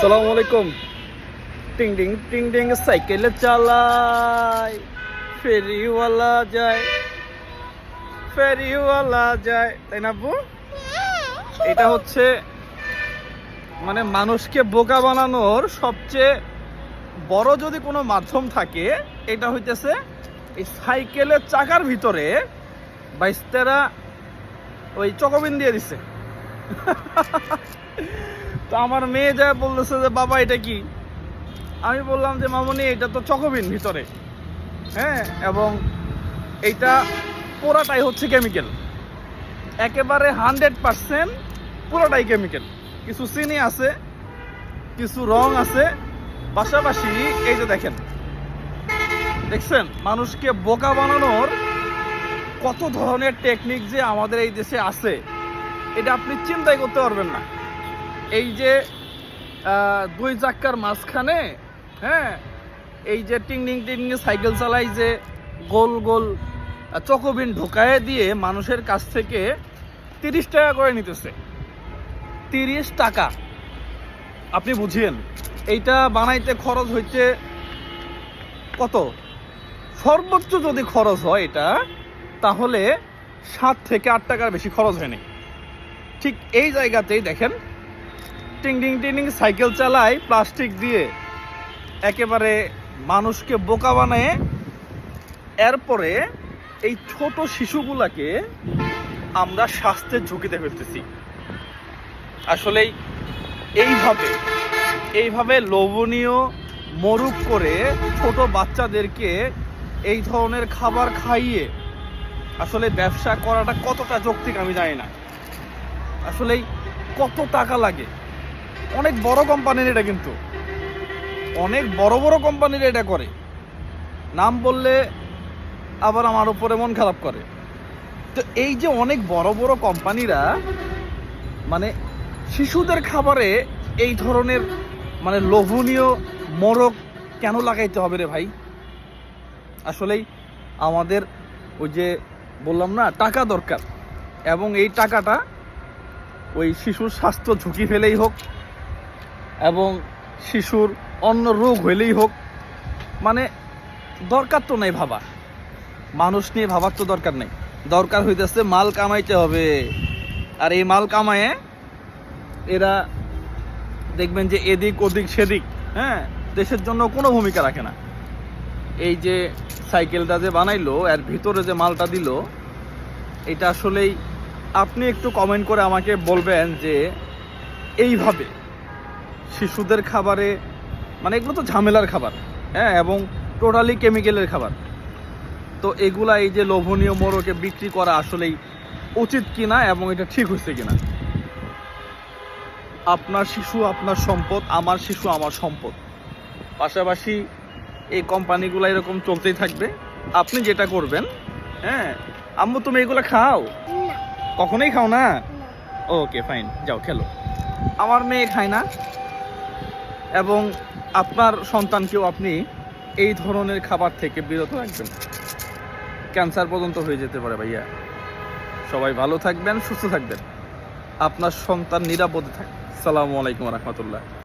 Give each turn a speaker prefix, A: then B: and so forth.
A: আসসালামু আলাইকুম। টিং টিং টিং টিং, সাইকেলে চালাই ফেরিওয়ালা যায় ফেরিওয়ালা যায়, তাই না আব্বু? এটা হচ্ছে মানে মানুষকে বোকা বানানোর সবচেয়ে বড় যদি কোনো মাধ্যম থাকে, এটা হইতেছে এই সাইকেলের চাকার ভিতরে বাইস্তেরা ওই চকবিন দিয়ে দিছে। তো আমার মেয়ে যা বলতেছে যে, বাবা, এটা কি? আমি বললাম যে, মামনি, এটা তো চকবিন ভিতরে। হ্যাঁ এবং এইটা পুরাটাই হচ্ছে কেমিক্যাল। একেবারে হান্ড্রেড পার্সেন্ট পুরোটাই কেমিক্যাল। কিছু চিনি আছে, কিছু রং আছে। পাশাপাশি এই যে দেখেন, দেখছেন? মানুষকে বোকা বানানোর কত ধরনের টেকনিক যে আমাদের এই দেশে আছে। এটা আপনি চিন্তাই করতে পারবেন না। এই যে দুই চাক্কার মাঝখানে হ্যাঁ এই যে টিংডিং টিংডিং সাইকেল চালাই যে গোল গোল আহ, চকোবিন ঢোকায় দিয়ে মানুষের কাছ থেকে তিরিশ টাকা করে নিতেছে। তিরিশ টাকা। আপনি বুঝিয়েন এইটা বানাইতে খরচ হইতে কত? সর্বোচ্চ যদি খরচ হয় এটা তাহলে সাত থেকে আট টাকার বেশি খরচ হয়নি। ঠিক এই জায়গাতেই দেখেন, টিং টিং টিং সাইকেল চালায় প্লাস্টিক দিয়ে একেবারে মানুষকে বোকা বানায়। এরপরে এই ছোট শিশুগুলাকে আমরা স্বাস্থ্যের ঝুঁকিতে ফেলতেছি। আসলেই এইভাবে এইভাবে লোভনীয় মরুক করে ছোট বাচ্চাদেরকে এই ধরনের খাবার খাইয়ে আসলে ব্যবসা করাটা কতটা যৌক্তিক আমি জানি না। আসলেই কত টাকা লাগে? অনেক বড় কোম্পানির এটা কিন্তু। অনেক বড় বড় কোম্পানির এটা করে। নাম বললে আবার আমার উপরে মন খারাপ করে। তো এই যে অনেক বড় বড় কোম্পানিরা মানে শিশুদের খাবারে এই ধরনের মানে লোভনীয় মোরগ কেন লাগাইতে হবে রে ভাই? আসলেই আমাদের ওই যে বললাম না, টাকা দরকার। এবং এই টাকাটা ওই শিশুর স্বাস্থ্য ঝুঁকি ফেলেই হোক এবং শিশুর অন্য রোগ হইলেই হোক মানে দরকার তো নেই ভাবা মানুষ নিয়ে ভাবার তো দরকার নেই। দরকার হইতেছে মাল কামাইতে হবে। আর এই মাল কামায়ে এরা দেখবেন যে এদিক ওদিক সেদিক হ্যাঁ দেশের জন্য কোনো ভূমিকা রাখে না। এই যে সাইকেলটা যে বানাইলো, এর ভিতরে যে মালটা দিল, এটা আসলেই আপনি একটু কমেন্ট করে আমাকে বলবেন যে, এইভাবে শিশুদের খাবারে মানে এগুলো তো ঝামেলার খাবার হ্যাঁ এবং টোটালি কেমিক্যালের খাবার। তো এগুলা এই যে লোভনীয় মোড়কে বিক্রি করা আসলেই উচিত কিনা এবং এটা ঠিক হচ্ছে কিনা? আপনার শিশু, আপনার সম্পদ, আমার শিশু, আমার সম্পদ। পাশাপাশি এই কোম্পানিগুলো এরকম চলতেই থাকবে। আপনি যেটা করবেন হ্যাঁ আম্মু, তুমি এগুলো খাও। কখনোই খাও না? ওকে ফাইন যাও খেলো। আমার মেয়ে খায় না এবং আপনার সন্তানকেও আপনি এই ধরনের খাবার থেকে বিরত রাখবেন। ক্যান্সার পর্যন্ত হয়ে যেতে পারে ভাইয়া। সবাই ভালো থাকবেন সুস্থ থাকবেন। আপনার সন্তান নিরাপদে থাকবে সালামু আলাইকুম রহমতুল্লাহ।